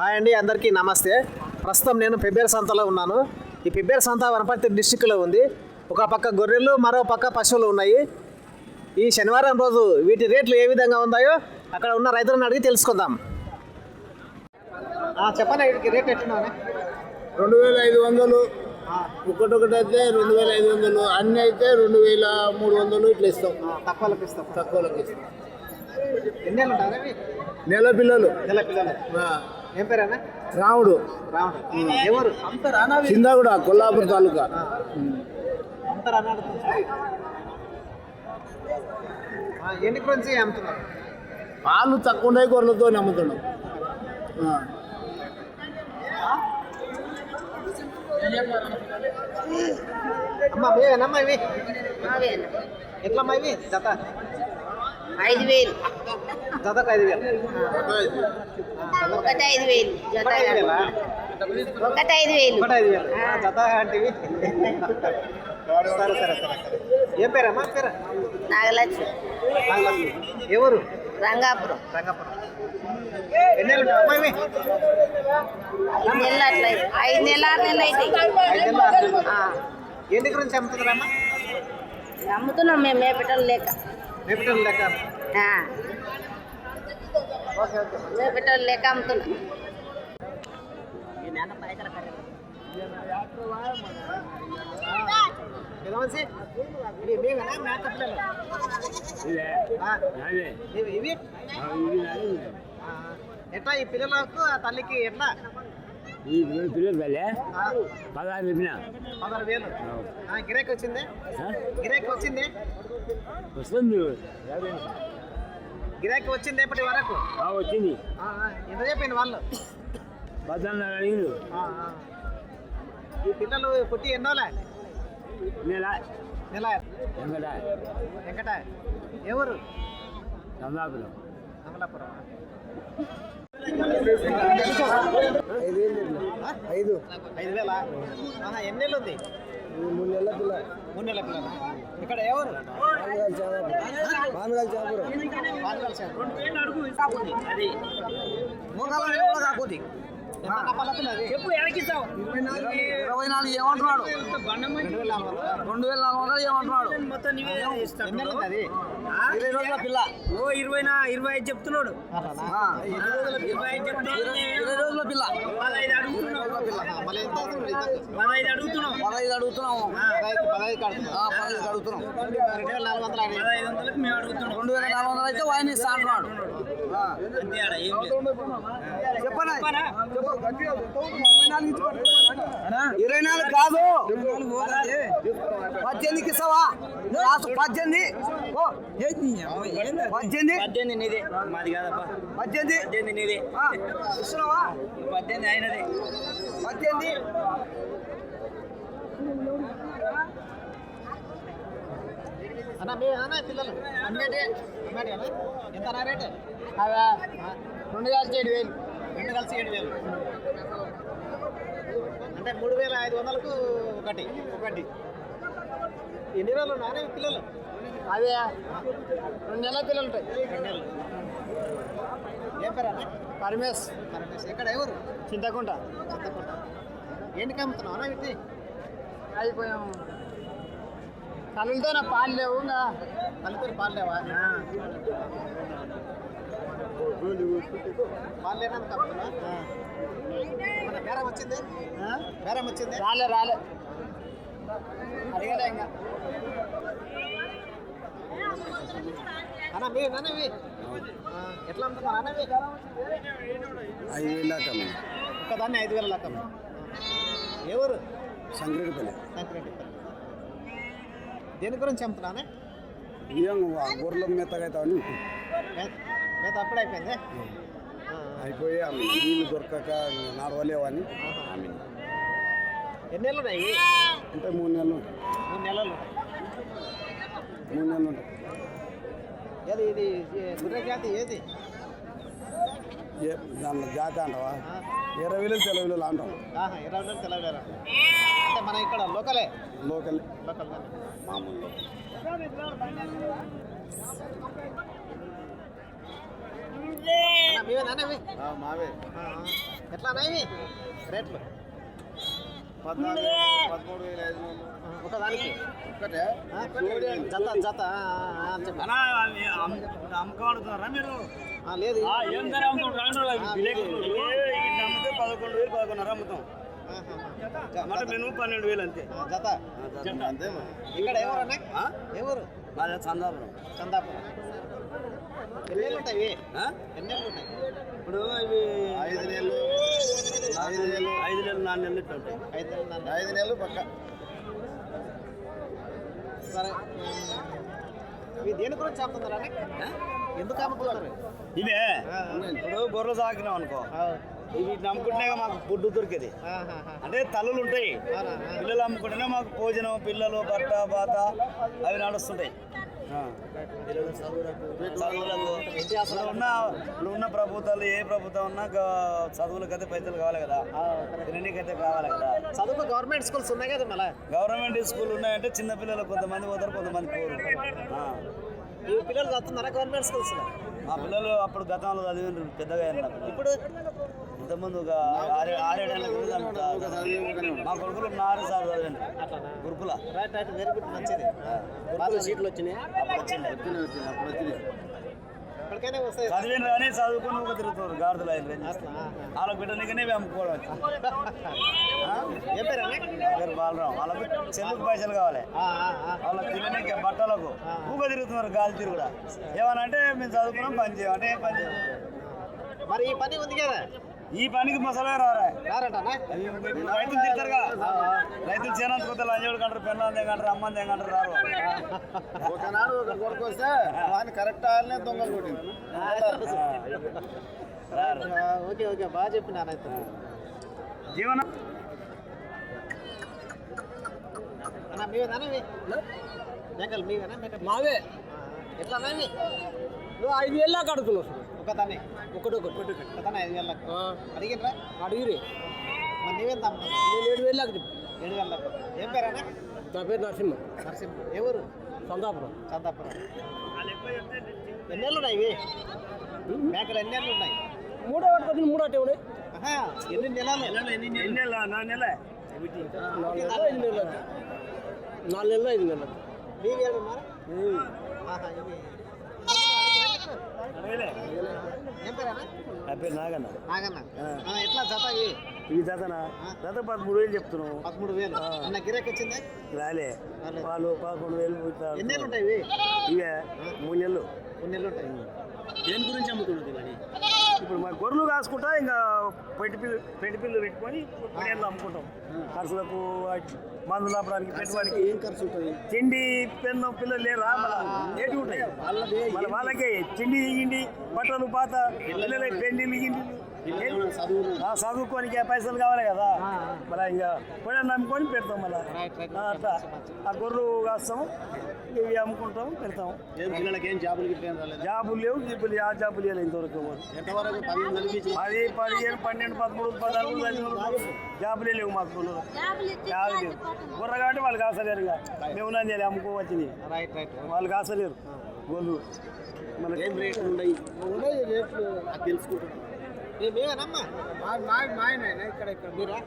Hi అండి అందరికీ నమస్తే. ప్రస్తుతం నేను పెబ్బేరు సంతలో ఉన్నాను. ఈ పెబ్బేరు సంత వనపర్తి డిస్టిక్లో ఉంది. ఒక పక్క గొర్రెలు మరో పక్క పశువులు ఉన్నాయి. ఈ శనివారం రోజు వీటి రేట్లు ఏ విధంగా ఉన్నాయో అక్కడ ఉన్న రైతులను అడిగి తెలుసుకుందాం. చెప్పండి వీటికి రేట్ ఎట్లున్నాయి? రెండు వేల ఐదు వందలు. ఒకటి ఒకటి అయితే రెండు వేల ఐదు వందలు. అన్ని అయితే రెండు వేల మూడు వందలు ఇట్లా ఇస్తాం. తక్కువలకు ఇస్తాం. తక్కువలోకి ఇస్తాం. ఎన్ని నెల పిల్లలు నెల పిల్లలు ఏం పేరేనా రాముడు. రావడం ఎవరు? చిందాగూడ కొల్లాపూర్ తాలూకా. ఎన్ని గురించి అమ్ముతున్నారు? పాలు తక్కువ ఉండే గొర్రెలతో అమ్ముతున్నాం. అమ్మా మేవేనమ్మా ఇవి? ఎట్లమ్మా ఇవి? జత. ఐదు వేలు. జతకు ఐదు వేలు. ఒకటి ఐదు వేలు. జత ఒకటి ఐదు వేలా? ఒకటి ఐదు వేలు. జత అంటివి సరే సరే సరే సరే. ఏం పేరమ్మా? పేరు? నాగలక్ష్మి. నాగలక్ష్మి. ఎవరు? రంగాపురం. రంగపురం. ఎన్ని నెలలు ఉంటాయి? అమ్మా ఇవి ఐదు నెలలు అట్లా. ఐదు నెలలు ఆరు నెలలు అయితే. ఎన్ని గురించి అమ్ముతున్నారమ్మా? అమ్ముతున్నాం మేము మేపెట్టలు లేక రేపటి లెక్క. ఆ, ఓకే ఓకే మేపెట్టలు లేక అమ్ముతున్నాం. ఎట్లా ఈ పిల్లలకు తల్లికి ఎట్లా? ఈ పిల్లలు వెళ్ళే పదహారు చెప్పిన? పదహారు వేలు. గిరాకీ వచ్చింది? గిరాకీ వచ్చింది? వస్తుంది. గిరాకీ వచ్చింది ఇప్పటి వరకు? ఆ, వచ్చింది. ఎంత చెప్పింది వాళ్ళు? పద్నాలుగు అడిగిండు ఆ, ఆ. ఈ పిల్లలు పుట్టి ఎన్నోలే నెల. నెల. ఎంగట వెంకట. ఎవరు రంగాపురం అమలాపురం ఆ? ఐదు. ఐదు వేల? ఉంది? మూడు నెలల పిల్ల మూడు నెలల పిల్లల. ఇక్కడ ఎవరు? మామిడాలు చేపలు. పానకాల చేప. ఇరవై నాలుగు ఏమంటున్నాడు? రెండు వేల నాలుగు వందలా? ఏమంటున్నాడు? ఇరవై రోజుల పిల్ల. ఓ ఇరవై నా ఇరవై ఐదు చెప్తున్నాడు. ఇరవై ఐదు చెప్తున్నాడు. ఇరవై రోజుల పిల్ల. పదహైదు అడుగుతున్నావు. అడుగుతున్నావు. అడుగుతున్నాము పదహైదు అడుగుతున్నాం. రెండు వేల నాలుగు వందలు అయితే వాయిన్ ఇస్తా అంటున్నాడు. చెప్పనా? ఇరవై నాలుగు కాదు. పద్దెనిమిదికి ఇస్తావా? పద్దెనిమిది. పద్దెనిమిది. పద్దెనిమిది నీదే. మాది కాదప్పా. పద్దెనిమిది. పద్దెనిమిది నీదే. ఇస్తున్నావా? పద్దెనిమిది అయినదే. పద్దెనిమిది. అన్న మీ అన్న పిల్లలు. అమ్మేటి? ఎంత రేటు? రెండు కలిసి ఏడు వేలు. రెండు కలిసి ఏడు వేలు. అంటే మూడు వేల ఐదు వందలకు ఒకటి. ఒకటి. ఎన్ని రోజులు ఉన్నాయా? ఈ పిల్లలు. అదే రెండు నెలల పిల్లలు ఉంటాయి. రెండు నెలలు. ఏం పేరు అన్న? పరమేశ్. పరమేశ్. ఎక్కడ? ఎవరు? చింతకుంట. చింతకుంట. ఏంటికి అమ్ముతున్నావు అన్న వీటి? అయిపోయాం. కళ్ళులతో నా పాలు లేవు ఇంకా. పాలు లేవా పాలు లేనందుకు అమ్ముతున్నా మన బేరం వచ్చింది బేరం వచ్చింది రాలే రాలే అడిగలే ఇంకా అన్న మీ నాన్నవి ఎట్లా ఐదు వేలు ఒక్కదాన్ని ఐదు వేల లెక్క ఎవరు సంక్రీడిపల్లి సంక్రాంతి దేని గురించి అమ్ముతున్నానే బియ్యం గొర్రెల మెత్తగా అవుతామని మేత అప్పుడే అయిపోయింది. అయిపోయి ఆమె నీళ్ళు దొరకక నడవలేవని ఆమె ఎన్ని నెలలు ఉన్నాయి? అంటే మూడు నెలలు. మూడు నెలలు. మూడు నెలలు ఉంటాయి. ఏది ఇది గుర్రె జాతి ఏది? దాంట్లో జాక అంటావా? ఇరవై వేలు తెలవ వేలు అంటాం ఇరవై వేలు తెలవేల అంటే. మన ఇక్కడ లోకలే? లోకల్. లోకల్ మామూలు మావే. ఇవి? రేట్లు? పద్నాలుగు పదమూడు వేల ఐదు వందలు. ఆ, ఒకదానికి ఒకటే జత జత. ఆ, ఆ, ఆ, చెప్పు. అమ్మకం మీరు? ఆ, లేదు. ఏం ధర అమ్ముకుంటారు? పదకొండు వేలు పదకొండున్నర అమ్ముతాం. మాట పన్నెండు వేలు అంతే. జత. అంతే ఇక్కడ ఎవరన్నా? ఆ? ఎవరు? మాది చందాపురం. చందాపురం ఎన్నేళ్ళు ఉంటాయి ఇవి? ఆ? ఎన్నేళ్ళు ఉంటాయి ఇప్పుడు ఇవి ఐదు నెలలు. ఐదు నెలలు ఐదు నెలలు నాలుగు నెలలు ఇట్లా ఉంటాయి. ఐదు నెలలు ఐదు నెలలు పక్క. సరే. ఇవి దేని గురించి అమ్ముతున్నారా ఆ? ఎందుకు అమ్ముతున్నారు? ఇవే? ఇప్పుడు గొర్రెలు సాకినాం అనుకో. ఇవి నమ్ముకుంటేనే మాకు ఫుడ్ దొరికేది. అంటే తల్లులు ఉంటాయి? పిల్లలు అమ్ముకుంటేనే మాకు భోజనం పిల్లలు బట్ట బాత అవి నడుస్తుంటాయి. ఇప్పుడు ఉన్న ప్రభుత్వాలు ఏ ప్రభుత్వం ఉన్నా చదువులకైతే పైసలు కావాలి కదా. తిననీకైతే కావాలి కదా. చదువుకు గవర్నమెంట్ స్కూల్స్ ఉన్నాయి కదా మళ్ళా? గవర్నమెంట్ స్కూల్ ఉన్నాయంటే చిన్న పిల్లలు కొంతమంది పోతారు కొంతమంది పోరు. పిల్లలు చదువుతున్నారా గవర్నమెంట్ స్కూల్స్ మా పిల్లలు అప్పుడు గతంలో చదివిండ్రు పెద్దగా. ఇప్పుడు ఇంతకుముందు ఒక ఆరే ఆరేడేళ్ళ క్రితం చదువు- మా కొడుకులు నారు సార్ గురుకుల. వెరీ గుడ్ మంచిది. గురుకుల సీట్లు వచ్చినాయి. అప్పుడు వచ్చింది అప్పుడు వచ్చినాయి చదివిన కానీ చదువుకుని ఒక తిరుగుతారు గాడిదలు అయిన. వాళ్ళకి బిడ్డనికనే అమ్ముకోవడం? ఏం పేరు పేరు వాళ్ళకి చెల్లుకు పైసలు కావాలి. వాళ్ళకి తిననీకి బట్టలకు ఊగ తిరుగుతున్నారు గాలి తిరుగుడా ఏమన్నా అంటే మేము చదువుకున్నాం పని చేయం. అంటే ఏం పని చేయం? మరి ఈ పని ఉంది కదా. ఈ పనికి మసలే రారా. రైతులు తిడతారుగా. రైతులు చేనంత కొత్త లంజోడు కంటారు పెన్నందే కంటారు అమ్మందే కంటారు రారు. ఒకనాడు ఒక కొడుకు వస్తే వాడిని కరెక్ట్ దొంగలు కొట్టింది ఓకే ఓకే బాగా చెప్పిన అయితే. జీవనం అన్న మీవేనా ఇవి? మేకలు మీవేనా? మేకలు మావే. ఎట్లా నువ్వు ఐదు వేలు కడుతున్నావు ఒక దాన్ని ఒకటి ఒకటి ఒక దాన్ని ఐదు వేలకు అడిగినరా అడిగిరి. మరి నీవేంత నేను ఏడు వేలు అక్కడ ఏడు వేలకు ఏం పేరేనా నా పేరు నరసింహ. నరసింహ. ఎవరు సందాపురం చందాపురం. ఎన్నేళ్ళు ఉన్నాయి ఇవి? మేకలు ఎన్నేళ్ళు ఉన్నాయి మూడో పట్టుకొని మూడో అట్టే ఉన్నాయి. ఆహా, ఎన్ని నెలలు? ఎన్ని నెలలు? నా నెల నాలుగు నెలలు ఐదు నెలలు. నాలుగు నెలలు ఐదు నెలలు. నీవి ఏడు పేరేనా నా పేరు నాగన్న. నాగన్న. ఆ, ఎట్లా జత ఇది? జతనా? జత పదమూడు వేలు చెప్తున్నావు. పదమూడు వేలు. అన్న గిరాకీ వచ్చింది? రాలే. వాళ్ళు పదకొండు వేలు ఎన్నేళ్ళు ఉంటాయి ఇవి? ఇవే మూడు నెలలు. కొన్ని నెలలు ఉంటాయి దేని గురించి అమ్ముతున్నది ఇప్పుడు మా గొర్రెలు కాసుకుంటా ఇంకా పెట్టి పిల్లు పెట్టి పిల్లు పెట్టుకొని పొడియాలు అమ్ముకుంటాం. ఖర్చులకు మందులు అప్పడానికి పెట్టుబడికి. ఏం ఖర్చు ఉంటుంది తిండి పెన్ను పిల్లలు లేరా? ఏంటి ఉంటాయి? మళ్ళీ వాళ్ళకి. తిండి గిండి బట్టలు పాత పిల్లలకి పెండిలు గిండి. చదువుకోనికి పైసలు కావాలి కదా? మళ్ళీ ఇంకా పొడియాలు నమ్ముకొని పెడతాం మళ్ళీ. అట్లా. ఆ గొర్రెలు కాస్తాము ఇవి అమ్ముకుంటాం పెడతాం. జాబులు లేవు గిబ్బులు ఆ జాబులు లేవు ఇంతవరకు ఎంతవరకు? పదిహేను కలిపి పది పదిహేను పన్నెండు పదమూడు పద్నాలుగు పదిహేను జాబులే లేవు మాకు గొర్రెలు. జాబులు లేవు. గుర్ర కాబట్టి వాళ్ళు కాసలేరు ఇక. మేము చేయాలి అమ్ముకోవచ్చింది రైట్ రైట్ వాళ్ళు కాసలేరు గొర్రెలు. మనకి ఏం రేట్లు ఉన్నాయి ఉన్నాయి రేట్లు? తెలుసుకుంటాం మేమేనమ్మా మా ఆయన ఇక్కడ ఇక్కడ. మీరా.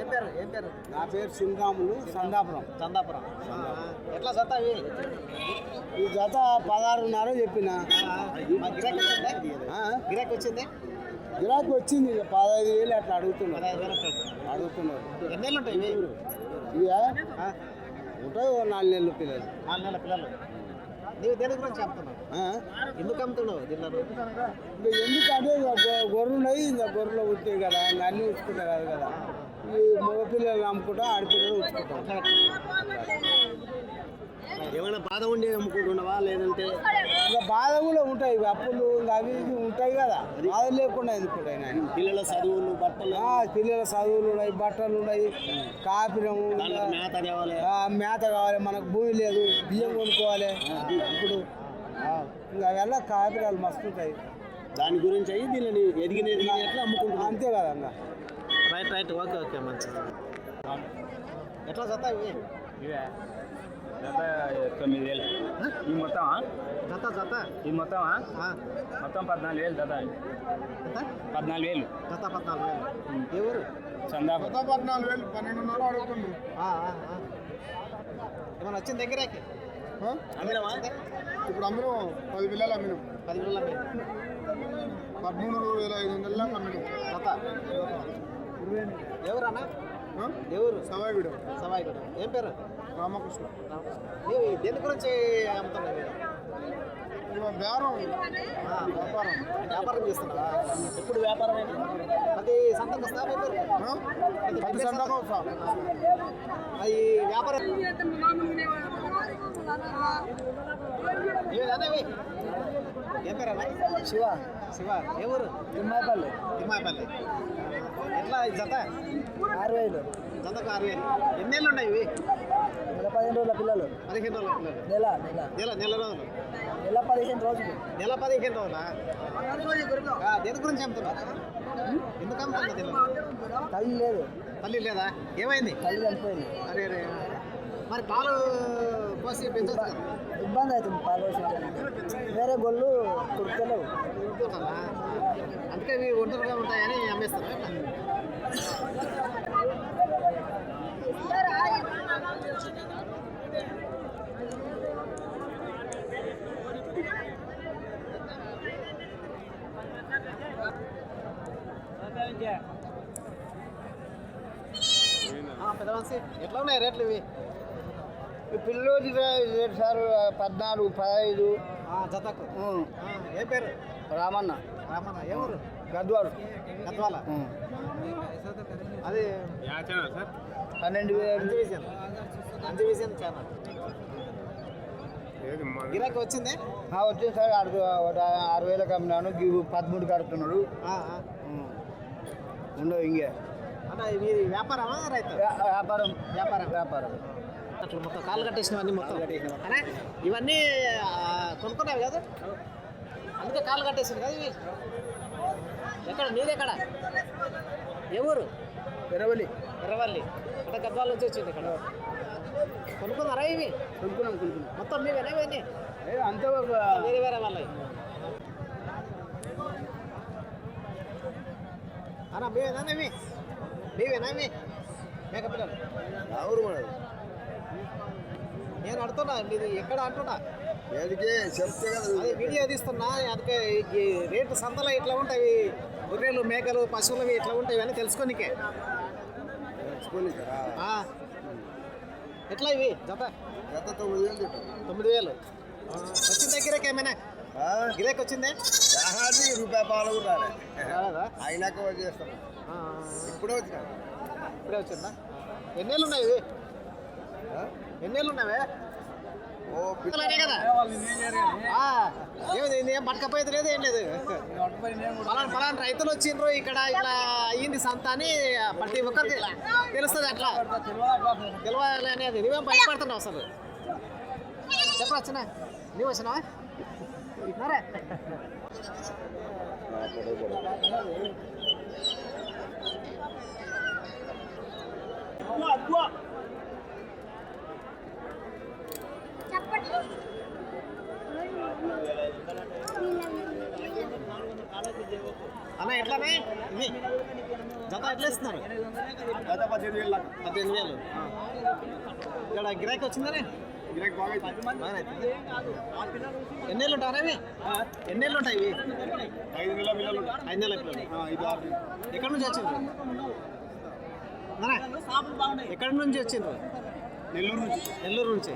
ఏం పేరు? ఏం పేరు? నా పేరు సింగాములు సందాపురం. చందాపురం ఆ. ఎట్లా జత ఇవి? ఈ జత పదహారున్నర చెప్పిన. గిరాకీ వచ్చింది? గిరాకీ వచ్చింది? గిరాకీ వచ్చింది ఇక పదహైదు వేలు అట్లా అడుగుతున్నారు. అడుగుతున్నారు ఎన్నేళ్ళు ఉంటాయి ఇవి? ఉంటాయి ఓ నాలుగు నెలల పిల్లలు. నాలుగు నెలల పిల్లలు. నీవు దేని గురించి అమ్ముతున్నావు ఆ? ఎందుకు అమ్ముతున్నావు దీనిలో ఇంకా ఎందుకంటే ఇక గొర్రెలు ఇంకా గొర్రెలు ఉంటాయి కదా ఇంకా అన్నీ ఉంచుకుంటా కాదు ఈ మగ పిల్లలు అమ్ముకుంటా ఆడపిల్లలు ఉంచుకుంటాం ఏమైనా బాధ ఉండి అమ్ముకుంటున్నావా? లేదంటే ఇంకా బాధ కూడా ఉంటాయి. ఇవి అప్పులు ఇంకా అవి ఇవి ఉంటాయి కదా. బాధ లేకుండా ఎందుకుంటాయి నాయన? పిల్లల చదువులు బట్టలు? ఆ, పిల్లల చదువులు ఉన్నాయి బట్టలు ఉన్నాయి కాపిరము మేత తేవాలి ఆ, మేత కావాలి మనకు భూమి లేదు బియ్యం కొనుక్కోవాలి. ఇప్పుడు ఆ, ఇంకా అవెల్లా కాపిరాలు మస్తు ఉంటాయి. దాని గురించి అయ్యి దీనిని ఎదిగిన ఎదిగినట్లు అమ్ముకుంటున్నాం అంతే కదా ఇంకా రైట్ రైట్. ఓకే ఓకే మంచిది. ఎట్లా చత్తా ఇవి. జత తొమ్మిది వేలు. ఈ మొత్తం జత జత. ఈ మొత్తం మొత్తం పద్నాలుగు వేలు జత. పద్నాలుగు వేలు. జత పద్నాలుగు వేలు. ఏ ఊరు? చందాప పద్నాలుగు వేలు పన్నెండున్నర అడుగుతుండ్రు ఆ, ఆ, ఆ. ఏమన్నా వచ్చింది దగ్గరకి? అమ్మినవా ఇప్పుడు అమ్మినాం పది పిల్లలు అమ్మినాం. పది రోజుల మీద పదమూడు వేల ఐదు వందల అమ్మినాం. జత. ఎవరన్నా ఎవరు? సవాయిగూడెం సవాయిగూడ ఏం పేరు? రామకృష్ణ. దేని గురించి బేరం ఆ, వ్యాపారం. వ్యాపారం చేస్తున్నావా ఎప్పుడు వ్యాపారం అది సంతకు వస్తా మీ పేరు? ఆ? పది సంతకం వస్తా. అది వ్యాపారం. ఏదన్నా ఇవి? ఏం శివ. శివ. ఏ ఊరు? తిమ్మాయిపల్లి తిమ్మాయిపల్లి ఎట్లా ఈ జత? ఆరు వేలు. జతకు ఆరు వేలు. ఎన్నేళ్ళు ఉన్నాయి ఇవి? పదిహేను రోజుల పిల్లలు. పదిహేను రోజుల పిల్లలు. నెల నెల. నెల నెల రోజులు. నెల పదిహేను రోజులు. నెల పదిహేను రోజులా? దేని గురించి అమ్ముతున్నా ఎందుకు అమ్ముతున్నా తెలియదు తల్లి లేదు. తల్లి లేదా? ఏమైంది? తల్లి చనిపోయింది. అరే అరే. మరి పాలు పోసి కదా? ఇబ్బంది అవుతుంది పాలు పోసించడానికి. వేరే గొల్లు ఊరుకోవాలా? అందుకే ఇవి ఒంటరిగా ఉంటాయని అమ్మేస్తారు. పెద్ద మనిషి ఎట్లా ఉన్నాయి రేట్లు ఇవి? పిల్లలు సార్ పద్నాలుగు పదహైదు. ఆ, జతకు ఆ, ఏ పేరు? రామన్న. రామన్న ఏ ఊరు? గద్వాలు. గద్వాల? అది పన్నెండు వేలు. అంజు ఛానల్ గిరాకీ వచ్చింది? ఆ, వచ్చింది సార్. ఆరు ఒక ఆరు వేలకు అమ్మినాను. పదమూడు కడుతున్నాడు. ఆ, ఆ. ఉండవు ఇంకే వ్యాపారమా వ్యాపారం. వ్యాపారం. వ్యాపారం. అట్లా మొత్తం కాలు కట్టేసినవన్నీ మొత్తం. అనే ఇవన్నీ కొనుక్కున్నావు కదా? అందుకే కాలు కట్టేసింది కదా ఇవి? ఎక్కడ? నీది ఎక్కడ ఏ ఊరు? ఎరవలి ఎర్రవల్లి. అంటే గద్వాల నుంచి వచ్చింది ఇక్కడ. కొనుక్కున్నారా ఇవి? కొనుక్కున్నాం కొనుక్కున్నాం. మొత్తం మీవేనా ఇవన్నీ? అంతే వేరే వేరే వాళ్ళవి. అన్న మీవేనా ఇవి మీవేనా ఇవి మేక పిల్లలు ఊరు మనది నేను అడుగుతున్నా మీది ఎక్కడ అంటున్నా? ఏదికే చెప్తే కదా. అదే వీడియో తీస్తున్నా అందుకే ఈ రేటు సంతలో ఇట్లా ఉంటాయి గొర్రెలు మేకలు పశువులవి ఇట్లా ఉంటాయి అని తెలుసుకోనికే. ఎట్లా ఇవి? జత? గత తొమ్మిది వేలు తొమ్మిది వేలు. ఆ, వచ్చిందా గిరాకీ వచ్చిందే యాభై రూపాయి పాలు కూడా రాలే. రాలేదా? అయినాక చేస్తాం. ఇప్పుడే వచ్చిన? ఇప్పుడే వచ్చిందా? ఎన్నేళ్ళు ఉన్నాయి ఇవి? ఎన్నేళ్ళు ఉన్నావే ఓ పిల్లలనే కదా? ఏం పట్టకపోయేది లేదు ఏం లేదు. పలానా పలానా రైతులు వచ్చిండ్రు ఇక్కడ ఇట్లా అయ్యింది సంత అని ప్రతి ఒక్కరికి తెలుస్తుంది అట్లా. తెలియాలి అనేది నువ్వేం భయపడుతున్నావు అసలు? చెప్పరా వచ్చినా నువ్వు వచ్చినావా? అన్న ఎట్లానే జత ఎట్లా ఇస్తున్నారు? గత పద్దెనిమిది వేలు. పద్దెనిమిది వేలు. ఇక్కడ గిరాకీ వచ్చిందనే ఎన్నేళ్ళు ఉంటాయి ఇవి? ఎన్నేళ్ళు ఉంటాయి ఇవి? ఐదు నెలల పిల్లలు. ఐదు నెలల పిల్లలు. ఆ, ఇది ఆరు. నెలలు. ఎక్కడి నుంచి నాన్న, ఎక్కడి నుంచి వచ్చిండ్రు? నెల్లూరు నుంచి. నెల్లూరు నుంచి.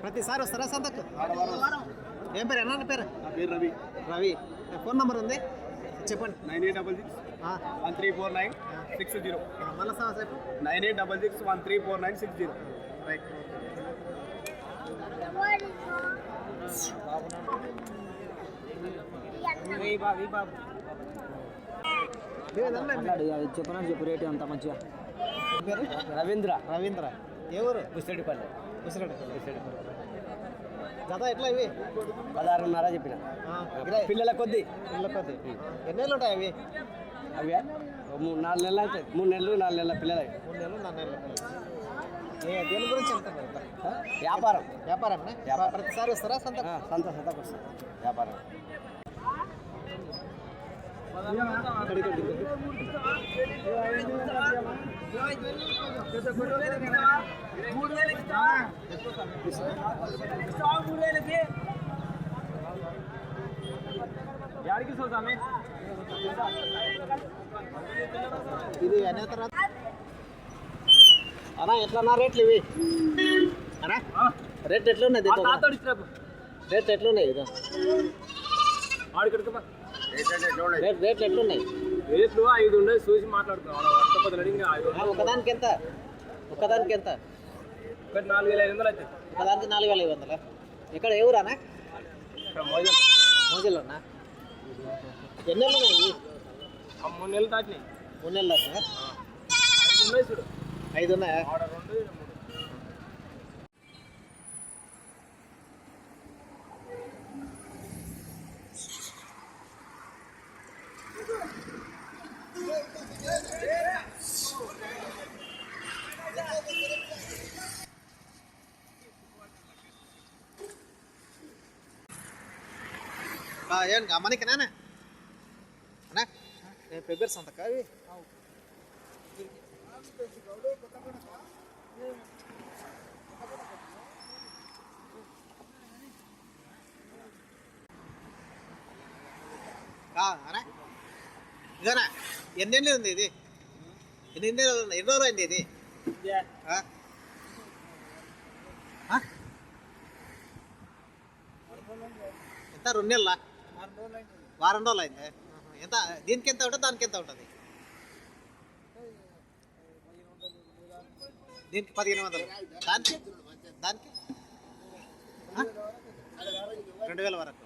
ప్రతిసారి వస్తారా సంతకు? ఏం పేరు? ఎన్న పేరు? పేరు రవి. రవి. ఫోన్ నంబర్ ఉంది? చెప్పండి. Nine eight double six one three four nine six zero. మళ్ళా సా- చెప్పు nine eight double six one three four nine six zero. Right. అది చెప్పినా చెప్పు రేటు అంత మంచిగా రవీంద్ర. రవీంద్ర. ఏ ఊరు? పుస్తడిపల్లి ఉసిరెడ్డి జత ఎట్లా ఇవి? పదహారున్నర చెప్పిన. పిల్లల కొద్ది. పిల్ల కొద్ది. ఎన్నేళ్ళు ఉంటాయి అవి? అవి? మూడు నాలుగు నెలలు అవుతాయి. మూడు నెలలు నాలుగు నెలల పిల్లలు మూడు నెలలు నాలుగు నెలలు దేని గురించి వెళ్తున్నారు వ్యాపారం. వ్యాపారం ప్రతిసారి వస్తారా? సొంత? సంత సంతకు వస్తుంది. వ్యాపారం. ఇది అనే తర్వాత అన్నా ఎట్లన్నా రేట్లు ఇవి. అన్నా రేట్ ఎట్లున్నాయి దీంతో? రేట్ ఎట్లున్నాయి ఇది రేట్ రేట్లు ఎట్లున్నాయి? రేట్లు ఐదు ఉన్నాయి చూసి మాట్లాడుతున్నాం ఒకదానికి ఎంత? ఒకదానికి ఎంత? ఒకటి నాలుగు వేల ఐదు వందలు అయితే. ఒకదానికి నాలుగు వేల ఐదు వందల? ఇక్కడ ఎవరానా ఇక్కడ మోజల్. మోజీలోనా ఎన్ని నెలలు ఉన్నాయి మూడు నెలలు దాటినాయి. మూడు నెలలు దాకా ఐదు ఉన్నాయి చూడు. ఐదు ఉన్నాయా ఆడ రెండు ఈడ మూడు ఆ, ఏం అన్నా ఇదేనా? ఎన్ని ఉంది ఇది? ఎన్ని ఎన్ని రోజులు ఎన్ని రోజులు అయింది ఇది? ఎంత? రెండు నెలలా? వారం రోజులు అయింది. ఎంత? దీనికి ఎంత ఉంటుంది దానికి ఎంత ఉంటుంది? దీనికి పదిహేను వందలు. దానికి? దానికి? రెండు వేల వరకు.